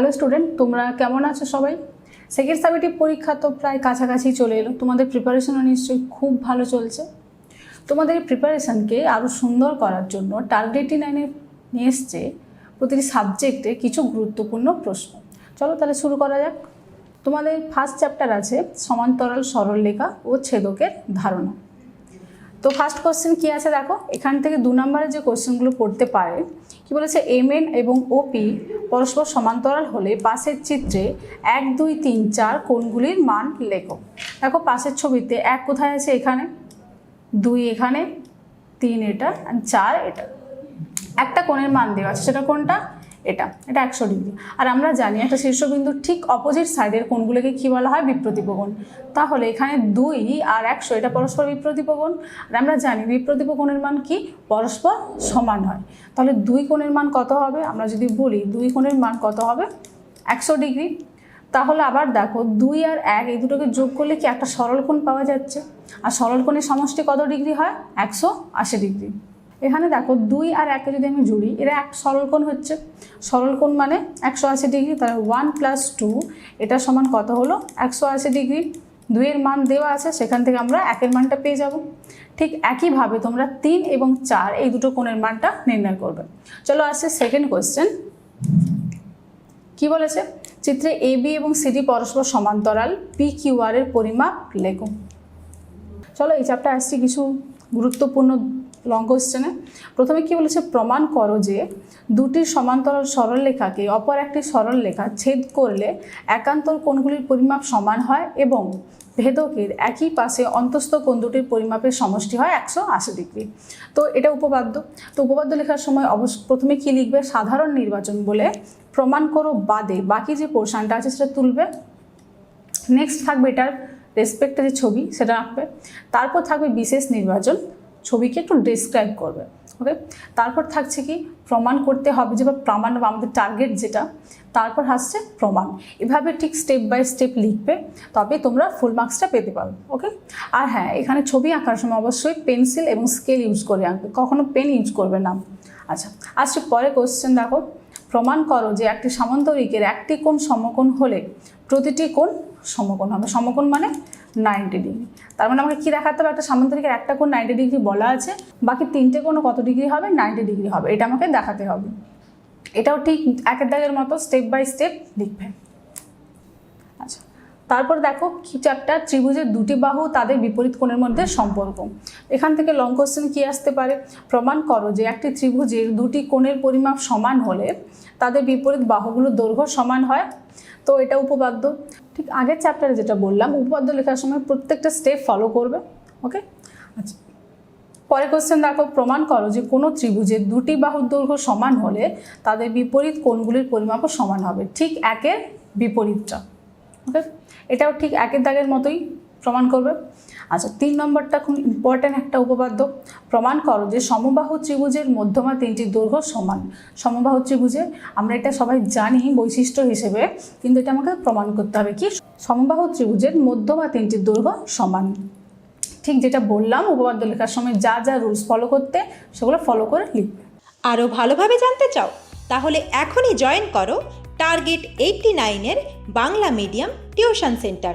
Hello student তোমরা কেমন আছো সবাই? সেকেন্ড সাবিটিভ পরীক্ষা তো প্রায় কাছাকাছি চলে এলো। তোমাদের প্রিপারেশনও নিশ্চয়ই খুব ভালো চলছে। তোমাদের এই প্রিপারেশনকে আরও সুন্দর করার জন্য টার্গেট নাইনে নিয়ে এসছে প্রতিটি সাবজেক্টে কিছু গুরুত্বপূর্ণ প্রশ্ন। চলো তাহলে শুরু করা যাক। তোমাদের ফার্স্ট চ্যাপ্টার আছে সমান্তরাল সরলরেখা ও ছেদকের ধারণা। তো ফার্স্ট কোশ্চেন কি আছে দেখো? এখান থেকে দু নম্বরে যে কোশ্চেনগুলো পড়তে পারে, কি বলেছে? এম এন এবং ওপি পরস্পর সমান্তরাল হলে পাশের চিত্রে এক, দুই, তিন, চার কোনগুলির মান লেখো। দেখো পাশের ছবিতে এক কোথায় আছে? এখানে। দুই এখানে, তিন এটা, চার এটা। একটা কোণের মান দেওয়া আছে। সেটা কোনটা? এটা এটা একশো ডিগ্রি। আর আমরা জানি একটা শীর্ষবিন্দুর ঠিক অপোজিট সাইডের কোণগুলোকে কী বলা হয়? বিপ্রতিপকোণ। তাহলে এখানে দুই আর একশো, এটা পরস্পর বিপ্রতিপকোণ। আর আমরা জানি বিপ্রতিপকোণের মান কি? পরস্পর সমান হয়। তাহলে দুই কোণের মান কত হবে? আমরা যদি বলি দুই কোণের মান কত হবে? একশো ডিগ্রি। তাহলে আবার দেখো দুই আর এক, এই দুটোকে যোগ করলে কি একটা সরল কোণ পাওয়া যাচ্ছে? আর সরল কোণের সমষ্টি কত ডিগ্রি হয়? একশো আশি ডিগ্রি। এখানে দেখো দুই আর একে যদি আমি জুড়ি, এরা এক সরল কোণ হচ্ছে। সরল কোণ মানে একশো আশি ডিগ্রি তাহলে ওয়ান প্লাস টু এটা সমান কত হলো? একশো আশি ডিগ্রি। দুইয়ের মান দেওয়া আছে, সেখান থেকে আমরা একের মানটা পেয়ে যাব। ঠিক একইভাবে তোমরা তিন এবং চার এই দুটো কোণের মানটা নির্ণয় করবে। চলো আসছে সেকেন্ড কোয়েশ্চেন কি বলেছে? চিত্রে এ বি এবং সিডি পরস্পর সমান্তরাল পি কিউ আর এর পরিমাপ লেখো। চলো এই চাপটা আসছি কিছু গুরুত্বপূর্ণ লং কোশ্চেনে প্রথমে কি বলেছে, প্রমাণ করো যে দুটি সমান্তরাল সরল লেখাকে অপর একটি সরল লেখা ছেদ করলে একান্তর কোণগুলির পরিমাপ সমান হয় এবং ভেদকের একই পাশে অন্তস্থ কোণ দুটির পরিমাপের সমষ্টি হয় একশো আশি ডিগ্রি। তো এটা উপপাদ্য। তো উপপাদ্য লেখার সময় অবশ্য প্রথমে কি লিখবে, সাধারণ নির্বাচন বলে প্রমাণ করো বাদে বাকি যে পোর্শনটা আছে সেটা তুলবে। নেক্সট থাকবে এটার রেসপেক্টে যে ছবি, সেটা আঁকবে। তারপর থাকবে বিশেষ নির্বাচন। ছবিকে একটু ডিসক্রাইব করবে ওকে তারপর থাকছে কি, প্রমাণ করতে হবে যে বা প্রমাণ বা আমাদের টার্গেট যেটা, তারপর আসছে প্রমাণ। এভাবে ঠিক স্টেপ বাই স্টেপ লিখবে, তবে তোমরা ফুল মার্কসটা পেতে পারো ওকে আর হ্যাঁ এখানে ছবি আঁকার সময় অবশ্যই পেন্সিল এবং স্কেল ইউজ করে আঁকবে, কখনো পেন ইউজ করবে না। আচ্ছা আসছে পরে কোশ্চেন দেখো, প্রমাণ করো যে একটি সামান্তরিকের একটি কোণ সমকোণ হলে প্রতিটি কোণ সমকোণ হবে, সমকোণ মানে নাইনটি ডিগ্রি তার মানে আমাকে কী দেখাতে হবে? একটা সামান্তরিকের একটা কোণ নাইনটি ডিগ্রি বলা আছে, বাকি তিনটে কোণও কত ডিগ্রি হবে? নাইনটি ডিগ্রি হবে। এটা আমাকে দেখাতে হবে। এটাও ঠিক একের দাগের মতো স্টেপ বাই স্টেপ লিখবে। আচ্ছা তারপর দেখো কি চ্যাপ্টার ত্রিভুজের দুটি বাহু তাদের বিপরীত কোণের মধ্যে সম্পর্ক। এখান থেকে লং কোশ্চেন কী আসতে পারে? প্রমাণ করো যে একটি ত্রিভুজের দুটি কোণের পরিমাপ সমান হলে তাদের বিপরীত বাহুগুলোর দৈর্ঘ্য সমান হয়। তো এটা উপপাদ্য। ঠিক আগের চ্যাপ্টারে যেটা বললাম, উপপাদ্য লেখার সময় প্রত্যেকটা স্টেপ ফলো করবে ওকে আচ্ছা। পরে কোশ্চেন দেখো, প্রমাণ করো যে কোনো ত্রিভুজের দুটি বাহুর দৈর্ঘ্য সমান হলে তাদের বিপরীত কোণগুলির পরিমাপও সমান হবে, ঠিক একের বিপরীতটা ওকে এটাও ঠিক একের দাগের মতোই। প্রমাণ করবে। আচ্ছা তিন নম্বরটা খুব ইম্পর্ট্যান্ট একটা উপপাদ্য। প্রমাণ করো যে সমবাহু ত্রিভুজের মধ্যমা তিনটি দৈর্ঘ্য সমান। সমবাহু ত্রিভুজের আমরা এটা সবাই জানি, বৈশিষ্ট্য হিসেবে, কিন্তু এটা আমাকে প্রমাণ করতে হবে কি? সমবাহু ত্রিভুজের মধ্যমা তিনটি দৈর্ঘ্য সমান। ঠিক যেটা বললাম, উপপাদ্য লেখার সময় যা যা রুলস ফলো করতে, সেগুলো ফলো করে লিখবে। আরও ভালোভাবে জানতে চাও? তাহলে এখনই জয়েন করো টার্গেট এইটটি নাইনের Bangla medium tuition centre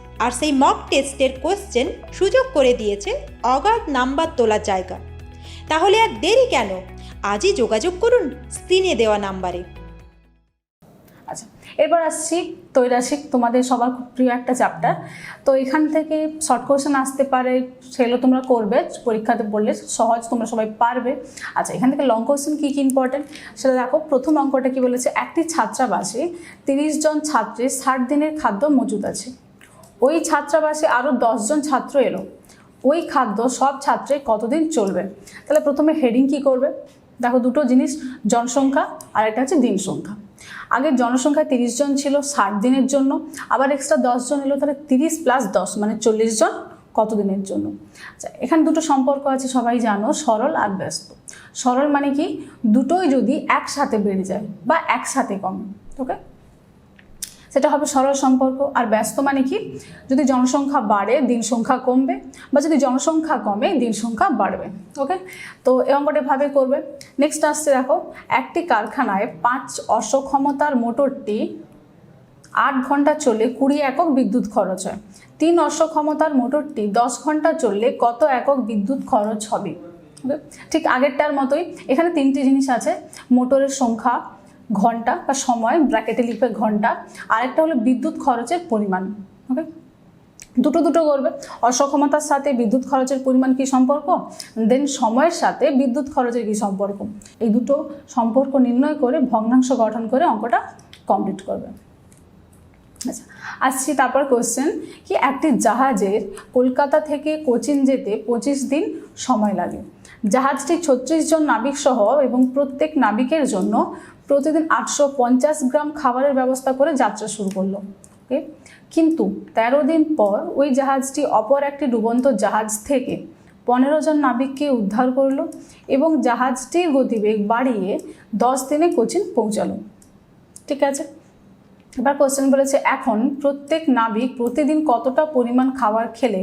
আর সেই মক টেস্টের কোশ্চেন সুযোগ করে দিয়েছে অগাধ নাম্বার তোলার জায়গা। তাহলে আর দেরি কেন? আজই যোগাযোগ করুন স্ক্রিনে দেওয়া নাম্বারে আচ্ছা এরপর আসছি তৈরাসিক তোমাদের সবার খুব প্রিয় একটা চ্যাপ্টার তো এখান থেকে শর্ট কোয়েশ্চেন আসতে পারে, সেগুলো তোমরা করবে, পরীক্ষাতে বললে সহজ তোমরা সবাই পারবে। আচ্ছা এখান থেকে লং কোয়েশ্চেন কী কী ইম্পর্টেন্ট সেটা দেখো, প্রথম অঙ্কটা কি বলেছে, একটি ছাত্রাবাসে তিরিশ জন ছাত্রের ষাট দিনের খাদ্য মজুদ আছে। ওই ছাত্রাবাসে আরও দশজন ছাত্র এলো। ওই খাদ্য সব ছাত্রে কতদিন চলবে? তাহলে প্রথমে হেডিং কি করবে? দেখো দুটো জিনিস, জনসংখ্যা আর একটা হচ্ছে দিন সংখ্যা। আগের জনসংখ্যা তিরিশ জন ছিল ষাট দিনের জন্য, আবার এক্সট্রা জন এলো, তাহলে তিরিশ প্লাস দশ মানে চল্লিশ জন কত দিনের জন্য? আচ্ছা এখানে দুটো সম্পর্ক আছে, সবাই জানো, সরল আর ব্যস্ত। সরল মানে কি? দুটোই যদি একসাথে বেড়ে যায় বা একসাথে কমে ওকে সেটা হবে সরল সম্পর্ক। আর ব্যস্ত মানে কি? যদি জনসংখ্যা বাড়ে, দিন সংখ্যা কমবে, বা যদি জনসংখ্যা কমে, দিন সংখ্যা বাড়বে ওকে তো এই অঙ্কটা এভাবে করবে। নেক্সট আসছে দেখো, একটি কারখানায় পাঁচ অসক্ষমতার মোটরটি আট ঘণ্টা চললে কুড়ি একক বিদ্যুৎ খরচ হয়। তিন অসক্ষমতার মোটরটি দশ ঘণ্টা চললে কত একক বিদ্যুৎ খরচ হবে? ঠিক আগেরটার মতোই এখানে তিনটি জিনিস আছে, মোটরের সংখ্যা ঘণ্টা বা সময় ব্র্যাকেটে লিখবে ঘণ্টা। আরেকটা হলো বিদ্যুৎ খরচের পরিমাণ ওকে দুটো দুটো করবে। অসক্ষমতার সাথে বিদ্যুৎ খরচের পরিমাণ কি সম্পর্ক? দেন সময়ের সাথে বিদ্যুৎ খরচের কি সম্পর্ক? এই দুটো সম্পর্ক নির্ণয় করে ভগ্নাংশ গঠন করে অঙ্কটা কমপ্লিট করবে। আচ্ছা আসছি তারপর কোশ্চেন কি একটি জাহাজের কলকাতা থেকে কোচিন যেতে পঁচিশ দিন সময় লাগে? জাহাজটি ছত্রিশ জন নাবিক সহ এবং প্রত্যেক নাবিকের জন্য প্রতিদিন আটশো পঞ্চাশ গ্রাম খাবারের ব্যবস্থা করে যাত্রা শুরু করল। ওকে? কিন্তু তেরো দিন পর ওই জাহাজটি অপর একটি ডুবন্ত জাহাজ থেকে পনেরো জন নাবিককে উদ্ধার করল এবং জাহাজটির গতিবেগ বাড়িয়ে দশ দিনে কোচিন পৌঁছালো। ঠিক আছে? এবার কোশ্চেন বলেছে, এখন প্রত্যেক নাবিক প্রতিদিন কতটা পরিমাণ খাবার খেলে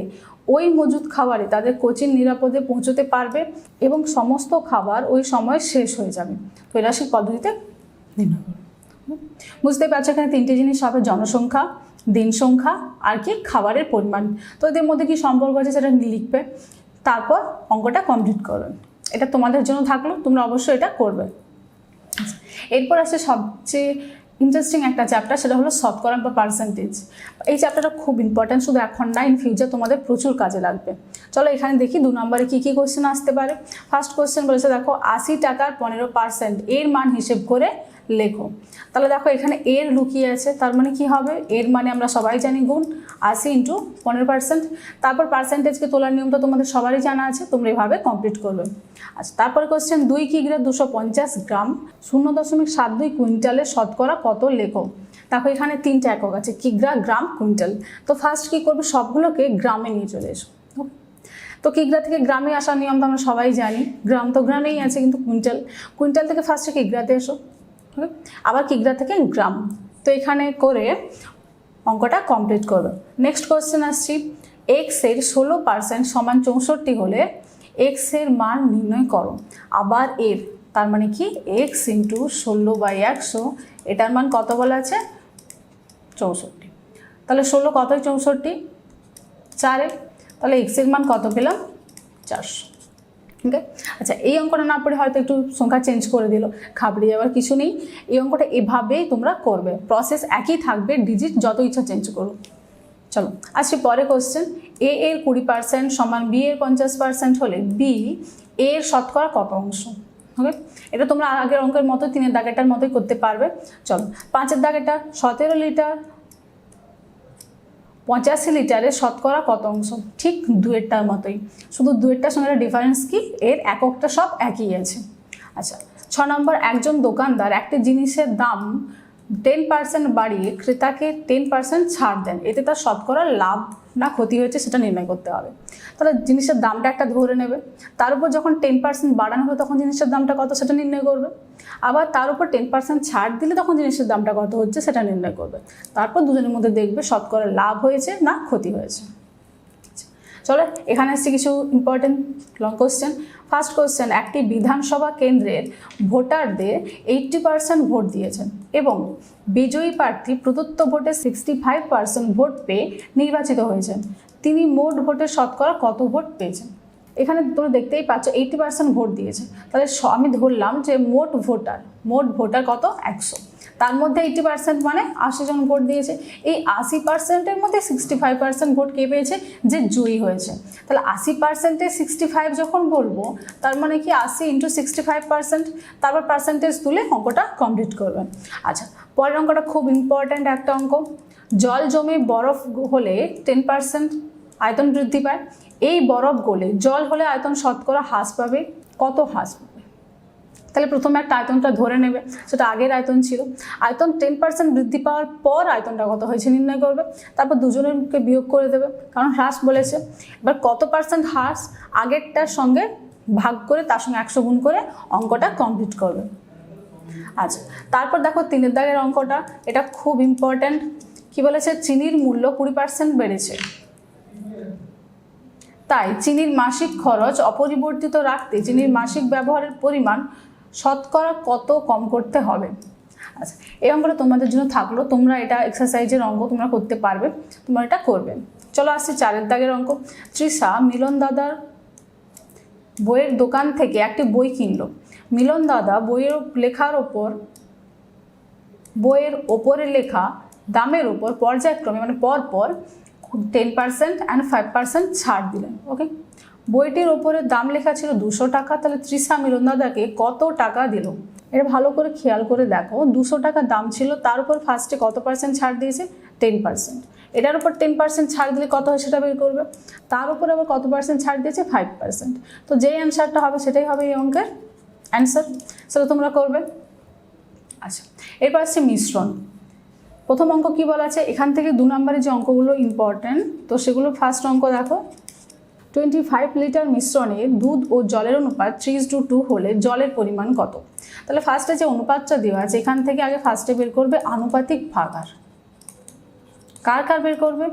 ওই মজুদ খাবারে তাদের কোচিন নিরাপদে পৌঁছতে পারবে এবং সমস্ত খাবার ওই সময় শেষ হয়ে যাবে? কৈলাসিক পদ্ধতিতে হুম? বুঝতে পারছ এখানে তিনটে জিনিস হবে, জনসংখ্যা, দিন সংখ্যা, আর কি খাবারের পরিমাণ। তো এদের মধ্যে কি সম্পর্ক আছে সেটা লিখবে। তারপর অঙ্কটা কমপ্লিট করবে এটা তোমাদের জন্য থাকল, তোমরা অবশ্যই এটা করবে। এরপর আছে সবচেয়ে ইন্টারেস্টিং একটা চ্যাপ্টার সেটা হলো শতকরা বা পার্সেন্টেজ এই চ্যাপ্টারটা খুব ইম্পর্ট্যান্ট শুধু এখন না ইন ফিউচার তোমাদের প্রচুর কাজে লাগবে। চলো এখানে দেখি দু নম্বরে কী কী কোশ্চেন আসতে পারে। ফার্স্ট কোশ্চেন বলেছে, দেখো, আশি টাকার পনেরো পার্সেন্ট এর মান হিসেব করে লেখো। তাহলে দেখো এখানে এর লুকিয়ে আছে, তার মানে কি হবে? এর মানে আমরা সবাই জানি গুণ আশি ইন্টু পনেরো পার্সেন্ট তারপর পার্সেন্টেজকে তোলার নিয়মটা তোমাদের সবারই জানা আছে, তোমরা এভাবে কমপ্লিট করবে। আচ্ছা তারপরে কোশ্চেন দুই কিগ্রা দুশো পঞ্চাশ গ্রাম? শূন্য দশমিক সাত দুই কুইন্টালে শতকরা কত লেখো? দেখো, এখানে তিনটা একক আছে কিগ্রা গ্রাম, কুইন্টাল। তো ফার্স্ট কী করবে? সবগুলোকে গ্রামে নিয়ে চলে এসো। তো কিগ্রা থেকে গ্রামে আসার নিয়ম তো আমরা সবাই জানি। গ্রাম তো গ্রামেই আছে, কিন্তু কুইন্টাল। কুইন্টাল থেকে ফার্স্টে কিগ্রাতে এসো? আবার কিগ্রা থেকে গ্রাম। তো এখানে করে অঙ্কটা কমপ্লিট করবে। নেক্সট কোয়েশ্চেন আসছি। এক্সের ষোলো পার্সেন্ট সমান চৌষট্টি হলে এক্সের মান নির্ণয় করো। আবার এর, তার মানে কি? এক্স ইন্টু ষোলো বাই একশো, এটার মান কত বলা আছে? চৌষট্টি। তাহলে ষোলো কতই চৌষট্টি? চারে। তাহলে এক্সের মান কত পেলাম? চারশো। ওকে আচ্ছা এই অঙ্কটা না পড়ে হয়তো একটু সংখ্যা চেঞ্জ করে দিল, খাবড়ে যাওয়ার কিছু নেই। এই অঙ্কটা এভাবেই তোমরা করবে। প্রসেস একই থাকবে ডিজিট যত ইচ্ছা চেঞ্জ করো। চলো, আসছি পরে কোশ্চেন এ এর কুড়ি পার্সেন্ট সমান বি এর পঞ্চাশ পার্সেন্ট হলে বি এর শতকরা কত অংশ? ওকে এটা তোমরা আগের অঙ্কের মতো তিনের দাগেটার মতোই করতে পারবে। চলো, পাঁচের দাগেটা সতেরো লিটার পঁচাশি লিটারের শতকরা কত অংশ? ঠিক দুয়েরটার মতোই। শুধু দুয়েরটার সঙ্গে ডিফারেন্স কি? এর এককটা সব একই আছে। আচ্ছা ছ নম্বর, একজন দোকানদার একটি জিনিসের দাম টেন পার্সেন্ট বাড়িয়ে ক্রেতাকে টেন পার্সেন্ট ছাড় দেন, এতে তার শতকরা লাভ না ক্ষতি হয়েছে সেটা নির্ণয় করতে হবে। তাহলে জিনিসের দামটা একটা ধরে নেবে। তার উপর যখন টেন পার্সেন্ট বাড়ানো হবে তখন জিনিসের দামটা কত সেটা নির্ণয় করবে। আবার তার উপর টেন পার্সেন্ট ছাড় দিলে তখন জিনিসের দামটা কত হচ্ছে সেটা নির্ণয় করবে। তারপর দুজনের মধ্যে দেখবে শতকরা লাভ হয়েছে না ক্ষতি হয়েছে। চলো, এখানে আসছে কিছু important long question first question একটি বিধানসভা কেন্দ্রের ভোটারদের এইট্টি পার্সেন্ট ভোট দিয়েছেন এবং বিজয়ী প্রার্থী প্রদত্ত ভোটে সিক্সটি ফাইভ পার্সেন্ট ভোট পেয়ে নির্বাচিত হয়েছেন। তিনি মোট ভোটের শতকরা কত ভোট পেয়েছেন? এখানে তোমরা দেখতেই পাচ্ছ এইটি পার্সেন্ট ভোট দিয়েছে তাহলে আমি ধরলাম যে মোট ভোটার মোট ভোটার কত? একশো। তার মধ্যে এইটি পার্সেন্ট মানে আশি জন ভোট দিয়েছে। এই আশি পার্সেন্টের মধ্যে সিক্সটি ফাইভ পার্সেন্ট ভোট কে পেয়েছে? যে জয়ী হয়েছে। তাহলে আশি পার্সেন্টে সিক্সটি ফাইভ যখন বলব, তার মানে কি আশি ইন্টু সিক্সটি ফাইভ পার্সেন্ট তারপর পার্সেন্টেজ তুলে অঙ্কটা কমপ্লিট করবেন। আচ্ছা পরের অঙ্কটা খুব ইম্পর্ট্যান্ট একটা অঙ্ক। জল জমে বরফ হলে টেন পার্সেন্ট আয়তন বৃদ্ধি পায়। এই বরফ গলে জল হলে আয়তন শতকরা হ্রাস পাবে। কত হ্রাস? তাহলে প্রথমে একটা আয়তনটা ধরে নেবে। সেটা আগের আয়তন ছিল। আয়তন টেন পার্সেন্ট বৃদ্ধি পাওয়ার পর আয়তনটা কত হয়েছে নির্ণয় করবে। তারপর দুজনেরকে বিয়োগ করে দেবে। কারণ হ্রাস বলেছে। এবার কত পার্সেন্ট হ্রাস? আগেরটার সঙ্গে ভাগ করে তার সঙ্গে একশো গুণ করে অঙ্কটা কমপ্লিট করবে। আচ্ছা তারপর দেখো তিনের দাগের অঙ্কটা। এটা খুব ইম্পর্ট্যান্ট কি বলেছে? চিনির মূল্য কুড়ি পার্সেন্ট বেড়েছে। তাই চিনির মাসিক খরচ অপরিবর্তিত রাখতে চিনির মাসিক ব্যবহারের পরিমাণ শতকরা কত কম করতে হবে? আচ্ছা এই অঙ্কটা তোমাদের জন্য থাকল। তোমরা এটা এক্সারসাইজের অঙ্ক তোমরা করতে পারবে। তোমরা এটা করবে। চলো আসছি চারের দাগের অঙ্ক। তৃষা মিলন দাদার বইয়ের দোকান থেকে একটি বই কিনলো। মিলন দাদা বইয়ের লেখার ওপর, বইয়ের ওপরে লেখা দামের ওপর পর্যায়ক্রমে মানে পর পর ten percent and five percent ছাড় দিলেন। ওকে বইটির ওপরে দাম লেখা ছিল দুশো টাকা, তাহলে তৃষা মিলন দাদাকে কত টাকা দিল? এটা ভালো করে খেয়াল করে দেখো, দুশো টাকা দাম ছিল, তার উপর ফার্স্টে কত পার্সেন্ট ছাড় দিয়েছে? টেন পার্সেন্ট এটার উপর টেন পার্সেন্ট ছাড় দিলে কত হয় সেটা বের করবে? তার উপর আবার কত পার্সেন্ট ছাড় দিয়েছে? ফাইভ পার্সেন্ট তো যেই অ্যান্সারটা হবে সেটাই হবে এই অঙ্কের অ্যান্সার সেটা তোমরা করবে। আচ্ছা এরপর আসছে মিশ্রণ। প্রথম অঙ্ক কি বলা আছে? এখান থেকে দু নম্বরের যে অঙ্কগুলো ইম্পর্ট্যান্ট তো সেগুলো ফার্স্ট অঙ্ক দেখো। টোয়েন্টি ফাইভ লিটার মিশ্রণে দুধ ও জলের অনুপাত থ্রি টু টু হলে জলের পরিমাণ কত? তাহলে ফার্স্টে যে অনুপাতটা দেওয়া আছে, এখান থেকে আগে ফার্স্টে বের করবে আনুপাতিক ভাগার কার কার বের করবে?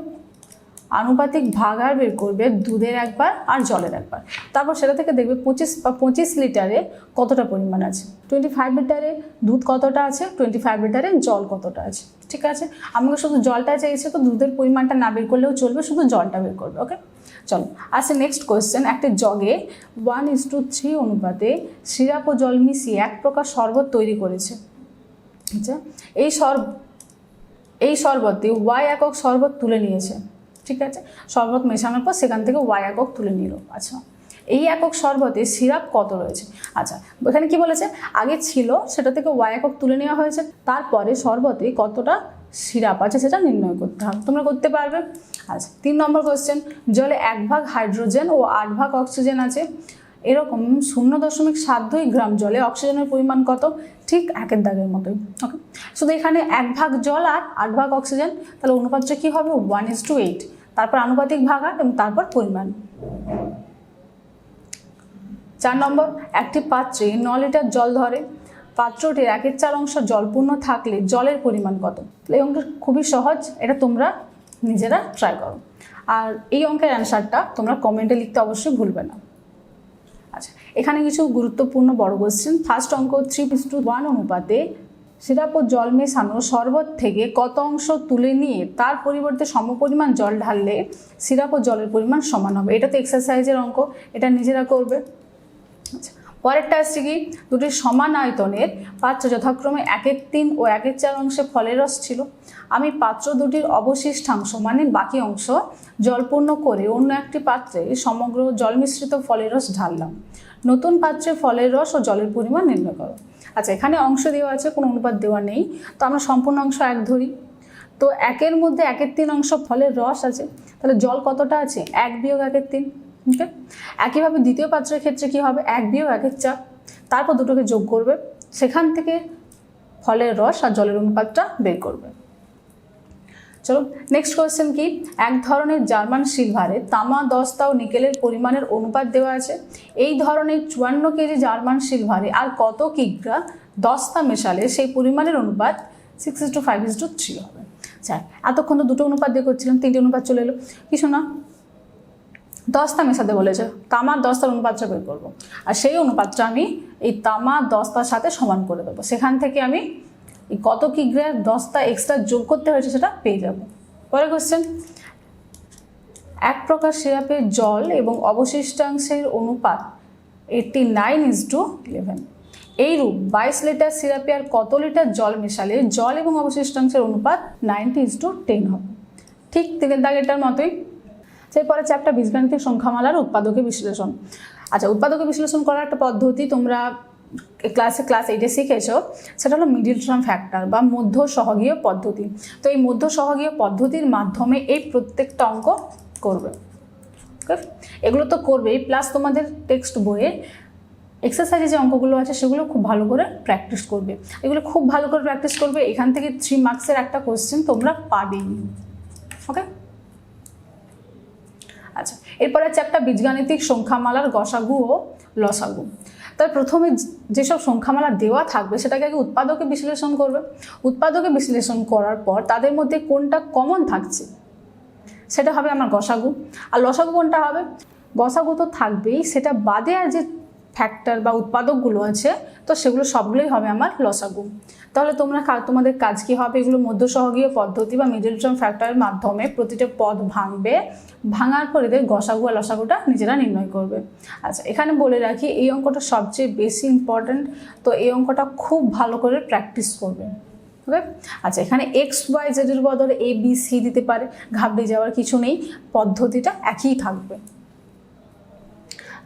আনুপাতিক ভাগার বের করবে দুধের একবার আর জলের একবার। তারপর সেটা থেকে দেখবে পঁচিশ বা পঁচিশ লিটারে কতটা পরিমাণ আছে? টোয়েন্টি ফাইভ লিটারে দুধ কতটা আছে? টোয়েন্টি ফাইভ লিটারে জল কতটা আছে? ঠিক আছে? আমাকে শুধু জলটা চাইছে তো দুধের পরিমাণটা না বের করলেও চলবে, শুধু জলটা বের করবে ওকে চলো আচ্ছা নেক্সট কোয়েশ্চেন একটা জগে ওয়ান ইস টু থ্রি অনুপাতে সিরাপ ও জল মিশিয়ে এক প্রকার শরবত তৈরি করেছে। আচ্ছা এই সর এই শরবতে ওয়াই একক শরবত তুলে নিয়েছে, ঠিক আছে? শরবত মেশানোর পর সেখান থেকে ওয়াই একক তুলে নিল। আচ্ছা এই একক শরবতে সিরাপ কত রয়েছে? আচ্ছা এখানে কি বলেছে? আগে ছিল, সেটা থেকে ওয়াই একক তুলে নেওয়া হয়েছে। তারপরে শরবতে কতটা সিরাপ। আছে সেটা নির্ণয় করতে হবে। তোমরা করতে পারবে। আচ্ছা তিন নম্বর কোশ্চেন জলে এক ভাগ হাইড্রোজেন ও আট ভাগ অক্সিজেন আছে। এরকম শূন্য দশমিক সাত দুই গ্রাম জলে অক্সিজেনের পরিমাণ কত? ঠিক একের দাগের মতোই। ওকে শুধু এখানে এক ভাগ জল আর আট ভাগ অক্সিজেন তাহলে অনুপাতটা কী হবে? ওয়ান ইস টু এইট তারপর আনুপাতিক ভাগার এবং তারপর পরিমাণ। চার নম্বর, একটি পাত্রে ন লিটার জল ধরে। পাত্রটির একের চার অংশ জলপূর্ণ থাকলে জলের পরিমাণ কত? এই অঙ্ক খুবই সহজ, এটা তোমরা নিজেরা ট্রাই করো। আর এই অঙ্কের অ্যান্সারটা তোমরা কমেন্টে লিখতে অবশ্যই ভুলবে না। আচ্ছা এখানে কিছু গুরুত্বপূর্ণ বড় কোশ্চেন ফার্স্ট অঙ্ক থ্রি পিস টু ওয়ান অনুপাতে সিরাপ ও জল মেশানো শরবত থেকে কত অংশ তুলে নিয়ে তার পরিবর্তে সমপরিমাণ জল ঢাললে সিরাপ ও জলের পরিমাণ সমান হবে? এটা তো এক্সারসাইজের অঙ্ক, এটা নিজেরা করবে। আচ্ছা পরেরটা আসছে কি? দুটি সমান আয়তনের পাত্র যথাক্রমে একের তিন ও একের চার অংশে ফলের রস ছিল। আমি পাত্র দুটির অবশিষ্টাংশ মানে বাকি অংশ জলপূর্ণ করে অন্য একটি পাত্রে সমগ্র জল মিশ্রিত ফলের রস ঢাললাম। নতুন পাত্রে ফলের রস ও জলের পরিমাণ নির্ণয় করো। আচ্ছা এখানে অংশ দেওয়া আছে, কোনো অনুপাত দেওয়া নেই। তো আমরা সম্পূর্ণ অংশ এক ধরি। তো একের মধ্যে একের তিন অংশ ফলের রস আছে। তাহলে জল কতটা আছে? এক বিয়োগ একের তিন। ওকে? একইভাবে দ্বিতীয় পাত্রের ক্ষেত্রে কি হবে? এক বিয়োগ একের চার তারপর দুটোকে যোগ করবে। সেখান থেকে ফলের রস আর জলের অনুপাতটা বের করবে। চলো নেক্সট কোয়েশ্চেন কি? এক ধরনের জার্মান সিলভারে তামা, দস্তা ও নিকেলের পরিমাণের অনুপাত দেওয়া আছে। এই ধরনের চুয়ান্ন কেজি জার্মান সিলভারে আর কত কিগ্রা দস্তা মেশালে সেই পরিমাণের অনুপাত six two five is two three হবে? আচ্ছা এতক্ষণ তো দুটো অনুপাত দিয়ে করছিলাম, তিনটে অনুপাত চলে এলো। কিছু না দস্তা মেশাতে বলেছে তামার দস্তার অনুপাতটা বের করব। আর সেই অনুপাতটা আমি এই তামা দস্তার সাথে সমান করে দেবো। সেখান থেকে আমি এই কত কি কিগ্রার দস্তা এক্সট্রা যোগ করতে হয়েছে সেটা পেয়ে যাব। পরে কোশ্চেন এক প্রকার সিরাপের জল এবং অবশিষ্টাংশের অনুপাত eighty nine is two eleven এইরূপ বাইশ লিটার সিরাপে আর কত লিটার জল মেশালে জল এবং অবশিষ্টাংশের অনুপাত নাইনটি ইজ টু টেন হবে। ঠিক তিনের দাগেরটার মতোই এরপরে চ্যাপ্টার বীজগাণিতিক সংখ্যামালার উৎপাদকে বিশ্লেষণ। আচ্ছা উৎপাদকে বিশ্লেষণ করার একটা পদ্ধতি তোমরা ক্লাসে ক্লাস এইটে শিখেছো, সেটা হলো মিডিল টার্ম ফ্যাক্টর বা মধ্য সহগীয় পদ্ধতি। তো এই মধ্য সহগীয় পদ্ধতির মাধ্যমে এই প্রত্যেকটা অঙ্ক করবে। ওকে এগুলো তো করবেই প্লাস তোমাদের টেক্সট বইয়ে এক্সারসাইজে যে অঙ্কগুলো আছে, সেগুলো খুব ভালো করে প্র্যাকটিস করবে। এগুলো খুব ভালো করে প্র্যাকটিস করবে, এখান থেকে থ্রি মার্কসের একটা কোশ্চেন তোমরা পাবেই। ওকে এরপরে আছে একটা বীজগাণিতিক সংখ্যামালার গসাগু ও লসাগু। তার প্রথমে যেসব সংখ্যামালা দেওয়া থাকবে, সেটাকে আগে উৎপাদকে বিশ্লেষণ করবে। উৎপাদকে বিশ্লেষণ করার পর তাদের মধ্যে কোনটা কমন থাকছে, সেটা হবে আমার গসাগু। আর লসাগু কোনটা হবে? গসাগু তো থাকবেই, সেটা বাদে আর যে ফ্যাক্টর বা উৎপাদকগুলো আছে, তো সেগুলো সবগুলোই হবে আমার লসাগু। তাহলে তোমরা তোমাদের কাজ কী হবে? এগুলো মধ্যসহগীয় পদ্ধতি বা মিডল টার্ম ফ্যাক্টরের মাধ্যমে প্রতিটা পদ ভাঙবে, ভাঙার পর এদের গসাগু আর লসাগুটা নিজেরা নির্ণয় করবে। আচ্ছা এখানে বলে রাখি, এই অঙ্কটা সবচেয়ে বেশি ইম্পর্ট্যান্ট তো এই অঙ্কটা খুব ভালো করে প্র্যাকটিস করবে। ওকে আচ্ছা এখানে এক্স ওয়াই জেডের বদলে এ বি সি দিতে পারে, ঘাবড়ে যাওয়ার কিছু নেই, পদ্ধতিটা একই থাকবে।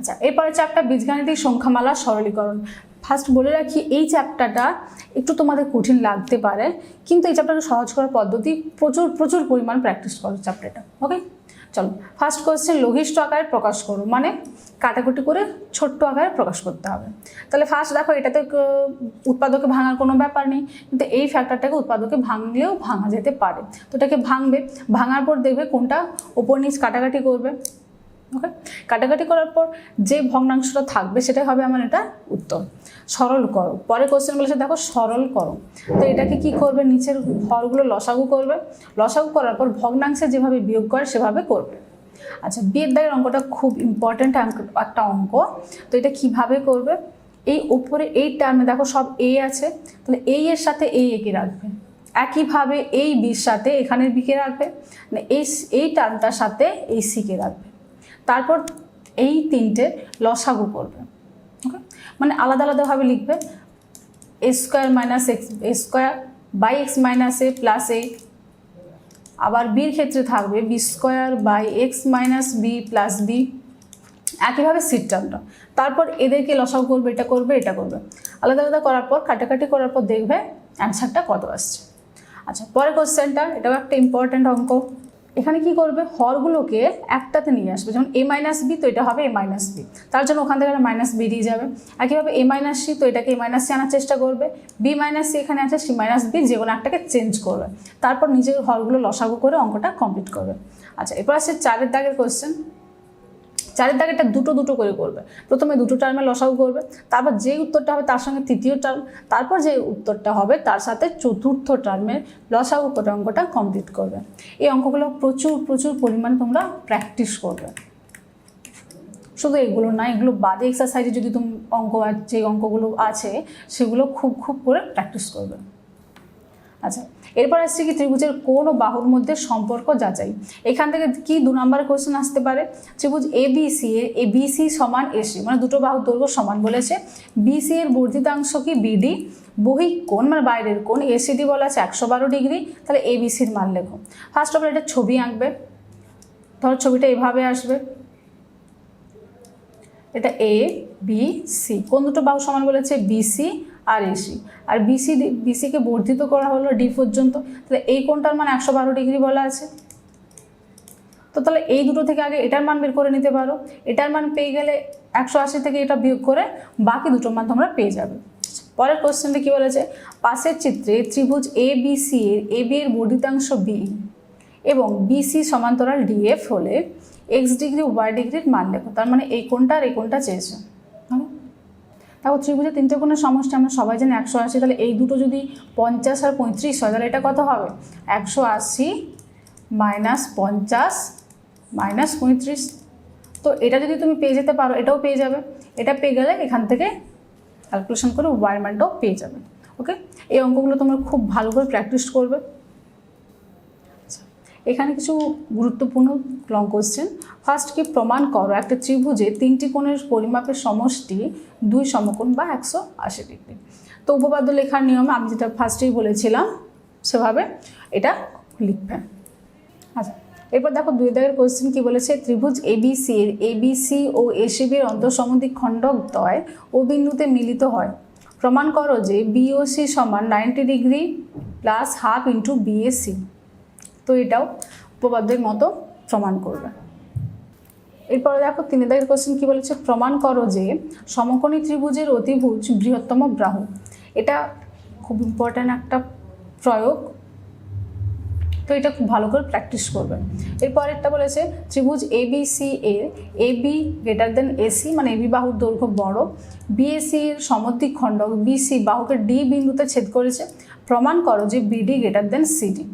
আচ্ছা এরপরে চ্যাপ্টার বীজগাণিতিক সংখ্যামালা সরলীকরণ। ফার্স্ট বলে রাখি, এই চ্যাপ্টারটা একটু তোমাদের কঠিন লাগতে পারে, কিন্তু এই চ্যাপ্টারকে সহজ করার পদ্ধতি, প্রচুর প্রচুর পরিমাণ প্র্যাকটিস করো চ্যাপ্টারটা ওকে চলো ফার্স্ট কোয়েশ্চেন লঘিষ্ঠ আকারে প্রকাশ করো মানে কাটাকুটি করে ছোট্ট আকারে প্রকাশ করতে হবে। তাহলে ফার্স্ট দেখো, এটাতে উৎপাদকে ভাঙার কোনো ব্যাপার নেই, কিন্তু এই ফ্যাক্টরটাকে উৎপাদকে ভাঙলেও ভাঙা যেতে পারে। তো এটাকে ভাঙবে, ভাঙার পর দেখবে কোনটা ওপর নিচ কাটাকাটি করবে কাটাকাটি করার পর যে ভগ্নাংশটা থাকবে সেটাই হবে আমার এটা উত্তর। সরল করো। পরে কোশ্চেন বলেছে, দেখো, সরল করো। তো এটাকে কি করবে? নিচের হরগুলো লসাগু করবে। লসাগু করার পর ভগ্নাংশে যেভাবে বিয়োগ করে সেভাবে করবে। আচ্ছা বিয়ের দাগের অঙ্কটা খুব ইম্পর্ট্যান্ট একটা অঙ্ক। তো এটা কীভাবে করবে? এই ওপরে এই টার্মে দেখো সব এ আছে। তাহলে এই এর সাথে এই একে রাখবে। একইভাবে এই বির সাথে এখানের বিকে রাখবে। এই এই টার্মটার সাথে এই সিকে রাখবে। তারপর এই তিনটে লসাগু করবে ওকে মানে আলাদা আলাদাভাবে লিখবে A square minus X A square by X minus A plus A আবার বির ক্ষেত্রে থাকবে B square by X minus B plus B একইভাবে সিট টার্মটা তারপর এদেরকে লসাগু করবে, এটা করবে এটা করবে। আলাদা আলাদা করার পর, কাটাকাটি করার পর দেখবে অ্যান্সারটা কত আসছে। আচ্ছা পরের কোশ্চেনটা এটাও একটা ইম্পর্ট্যান্ট অঙ্ক। এখানে কি করবে? হরগুলোকে একটাতে নিয়ে আসবে। যেমন এ মাইনাস বি তো এটা হবে এ মাইনাস বি তার জন্য ওখান থেকে মাইনাস বেরিয়ে যাবে। একইভাবে এ মাইনাস সি তো এটাকে এ মাইনাস সি আনার চেষ্টা করবে। বি মাইনাস সি এখানে আছে সি মাইনাস বি যে কোনো একটাকে চেঞ্জ করবে। তারপর নিজের হরগুলো লসাগু করে অঙ্কটা কমপ্লিট করবে। আচ্ছা এরপর আসছে চারের দাগের কোশ্চেন চারের দাগেরটা দুটো দুটো করে করবে। প্রথমে দুটো টার্মে লসাগু করবে, তারপর যে উত্তরটা হবে তার সঙ্গে তৃতীয় টার্ম তারপর যে উত্তরটা হবে তার সাথে চতুর্থ টার্মের লসাগু অঙ্কটা কমপ্লিট করবে। এই অঙ্কগুলো প্রচুর প্রচুর পরিমাণে তোমরা প্র্যাকটিস করবে। শুধু এগুলো না, এগুলো বাদে এক্সারসাইজে যদি তুমি অঙ্ক যে অঙ্কগুলো আছে সেগুলো খুব খুব করে প্র্যাকটিস করবে। আচ্ছা এরপর আসছে কি ত্রিভুজের কোন ও বাহুর মধ্যে সম্পর্ক যাচাই? এখান থেকে কি দু নম্বরের কোশ্চেন আসতে পারে? ত্রিভুজ এ বি সি এর এ বি সি সমান এসি মানে দুটো বাহুর দৈর্ঘ্য সমান বলেছে। বিসি এর বর্ধিতাংশ কি বিডি কোণ মানে বাইরের কোণ এসিডি বলা আছে একশো বারো ডিগ্রি। তাহলে এ বিসির মান লেখো। ফার্স্ট অফ অল এটা ছবি আঁকবে। ধর ছবিটা এভাবে আসবে। এটা এ বি সি কোন দুটো বাহু সমান বলেছে? বিসি আর এসি আর বিসি বিসিকে বর্ধিত করা হলো ডি পর্যন্ত। তাহলে এই কোণটার মান একশো বারো ডিগ্রি বলা আছে। তো তাহলে এই দুটো থেকে আগে এটার মান বের করে নিতে পারো। এটার মান পেয়ে গেলে একশো আশি থেকে এটা বিয়োগ করে বাকি দুটো মান তোমরা পেয়ে যাবে। পরের কোশ্চেনটা কী বলেছে? পাশের চিত্রে ত্রিভুজ এ বি সি এর এ বি এর বর্ধিতাংশ বি এবং বিসি সমান্তরাল ডিএফ হলে এক্স ডিগ্রি ওয়াই ডিগ্রির মান লেখো। তার মানে এই কোনটা আর এই কোনটা চেয়েছে। তারপর ত্রিভুজের তিনটে কোণের সমষ্টি, আমরা সবাই জানি একশো আশি, তাহলে এই দুটো যদি পঞ্চাশ আর পঁয়ত্রিশ হয়, তাহলে এটা কত হবে? একশো আশি মাইনাস পঞ্চাশ মাইনাস পঁয়ত্রিশ। তো এটা যদি তুমি পেয়ে যেতে পারো, এটাও পেয়ে যাবে। এটা পেয়ে গেলে এখান থেকে ক্যালকুলেশন করে ওয়াই মানটাও পেয়ে যাবে। ওকে এই অঙ্কগুলো তোমরা খুব ভালো করে প্র্যাকটিস করবে। এখানে কিছু গুরুত্বপূর্ণ লং কোশ্চেন ফার্স্ট কি প্রমাণ করো? একটা ত্রিভুজে তিনটি কোণের পরিমাপের সমষ্টি দুই সমকোণ বা একশো আশি ডিগ্রি। তো উপপাদ্য লেখার নিয়মে আমি যেটা ফার্স্টেই বলেছিলাম, সেভাবে এটা লিখবে। আচ্ছা এরপর দেখো দুই দাগের কোশ্চেন কি বলেছে? ত্রিভুজ এবিসি এর এবিসি ও এসিবির অন্তঃসমুদ্রী খণ্ডক দ্বয় ও বিন্দুতে মিলিত হয়। প্রমাণ করো যে বিওসি সমান ninety degree plus half into BAC তো এটাও উপপাদ্যের মতো প্রমাণ করবে। এরপরে দেখো, তিন দাগের কোশ্চেন কি বলেছে? প্রমাণ করো যে সমকোণী ত্রিভুজের অতিভুজ বৃহত্তম বাহু এটা খুব ইম্পর্ট্যান্ট একটা প্রয়োগ। তো এটা খুব ভালো করে প্র্যাকটিস করবে। এরপরেরটা বলেছে, ত্রিভুজ এ বি সি এর A B greater than AC মানে এবি বাহুর দৈর্ঘ্য বড়। বিএসি এর সমদ্বিখণ্ডক বিসি বাহুকে ডি বিন্দুতে ছেদ করেছে। প্রমাণ করো যে বিডি গ্রেটার দেন সিডি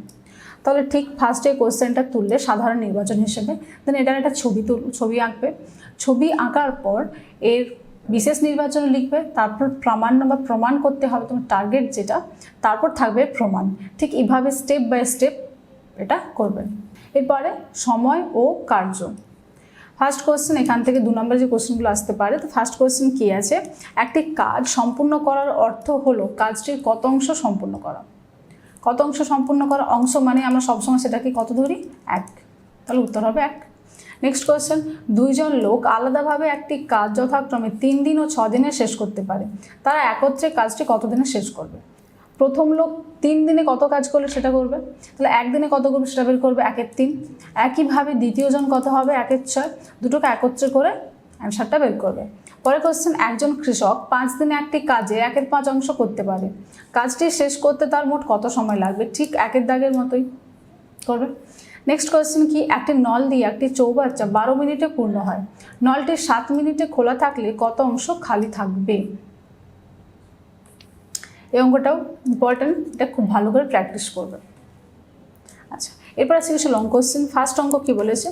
তাহলে ঠিক ফার্স্টে কোশ্চেনটা তুললে সাধারণ নির্বাচন হিসেবে দেন এটার একটা ছবি তুল, ছবি আঁকবে। ছবি আঁকার পর এর বিশেষ নির্বাচন লিখবে, তারপর প্রামাণ্য বা প্রমাণ করতে হবে তোমার টার্গেট যেটা, তারপর থাকবে প্রমাণ। ঠিক এভাবে স্টেপ বাই স্টেপ এটা করবে। এরপরে সময় ও কার্য। ফার্স্ট কোশ্চেন এখান থেকে দু নম্বর যে কোশ্চেনগুলো আসতে পারে, তো ফার্স্ট কোশ্চেন কী আছে? একটি কাজ সম্পূর্ণ করার অর্থ হলো কাজটির কত অংশ সম্পূর্ণ করা। কত অংশ সম্পূর্ণ করা অংশ মানে আমরা সবসময় সেটাকে কত ধরি? এক। তাহলে উত্তর হবে এক। নেক্সট কোয়েশ্চেন দুইজন লোক আলাদাভাবে একটি কাজ যথাক্রমে তিন দিন ও ছ দিনে শেষ করতে পারে। তারা একত্রে কাজটি কত দিনে শেষ করবে? প্রথম লোক তিন দিনে কত কাজ করলে সেটা করবে? তাহলে একদিনে কত করবে সেটা বের করবে? একের তিন। একইভাবে দ্বিতীয়জন কত হবে? একের ছয়। দুটোকে একত্রে করে অ্যান্সারটা বের করবে। পরে কোশ্চেন একজন কৃষক, পাঁচ দিনে একটি কাজে একের পাঁচ অংশ করতে পারে। কাজটি শেষ করতে তার মোট কত সময় লাগবে? ঠিক একের দাগের মতোই করবে। নেক্সট কোয়েশ্চেন কি? একটি নল দিয়ে একটি চৌবাচ্চা বারো মিনিটে পূর্ণ হয়। নলটি সাত মিনিটে খোলা থাকলে কত অংশ খালি থাকবে? এই অঙ্কটাও ইম্পর্ট্যান্ট এটা খুব ভালো করে প্র্যাকটিস করবে। আচ্ছা এরপর আছে কিছু লং কোশ্চেন ফার্স্ট অঙ্ক কি বলেছে?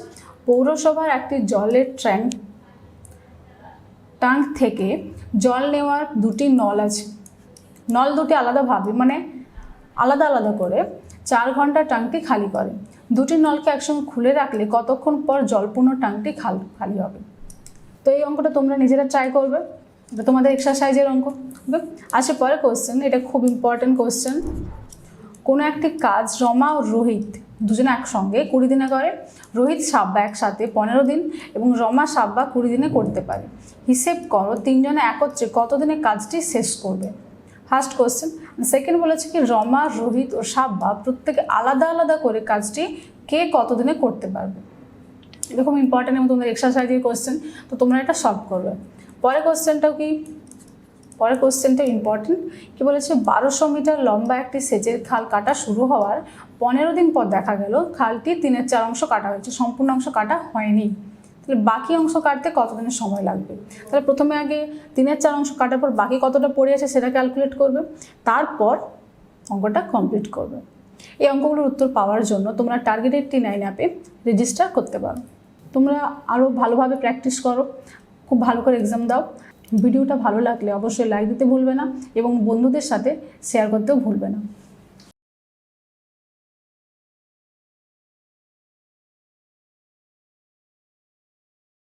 পৌরসভার একটি জলের ট্যাঙ্ক ট্যাঙ্ক থেকে জল নেওয়ার দুটি নল আছে। নল দুটি আলাদাভাবে মানে আলাদা আলাদা করে চার ঘণ্টা ট্যাঙ্কটি খালি করে। দুটি নলকে একসঙ্গে খুলে রাখলে কতক্ষণ পর জলপূর্ণ ট্যাঙ্কটি খাল, খালি হবে? তো এই অঙ্কটা তোমরা নিজেরা ট্রাই করবে। এটা তোমাদের এক্সারসাইজের অঙ্ক আচ্ছা পরে কোশ্চেন এটা খুব ইম্পর্ট্যান্ট কোশ্চেন কোনো একটি কাজ রমা ও রোহিত দুজনে একসঙ্গে কুড়ি দিনে করে। রোহিত সাব্বা একসাথে পনেরো দিন এবং রমা সাব্বা কুড়ি দিনে করতে পারে। হিসেব করো, তিনজনে একত্রে কত দিনে কাজটি শেষ করবে? ফার্স্ট কোশ্চেন সেকেন্ড বলেছে কি, রমা, রোহিত ও সাব্বা প্রত্যেকে আলাদা আলাদা করে কাজটি কে কতদিনে করতে পারবে? এরকম ইম্পর্টেন্ট এবং তোমাদের এক্সারসাইজের কোয়েশ্চেন তো তোমরা এটা সলভ করবে। পরের কোশ্চেনটাও কি? পরের কোশ্চেনটা ইম্পর্টেন্ট কি বলেছে? বারোশো মিটার লম্বা একটি সেচের খাল কাটা শুরু হওয়ার পনেরো দিন পর দেখা গেল, খালটি তিনের চার অংশ কাটা হয়েছে, সম্পূর্ণ অংশ কাটা হয়নি। তাহলে বাকি অংশ কাটতে কতদিনের সময় লাগবে? তাহলে প্রথমে আগে তিনের চার অংশ কাটার পর বাকি কতটা পড়ে আছে সেটা ক্যালকুলেট করবে, তারপর অঙ্কটা কমপ্লিট করবে। এই অঙ্কগুলোর উত্তর পাওয়ার জন্য তোমরা টার্গেট এইটটি নাইন অ্যাপে রেজিস্টার করতে পারো। তোমরা আরও ভালোভাবে প্র্যাকটিস করো, খুব ভালো করে এক্সাম দাও। ভিডিওটা ভালো লাগলে অবশ্যই লাইক দিতে ভুলবে না এবং বন্ধুদের সাথে শেয়ার করতেও ভুলবে না।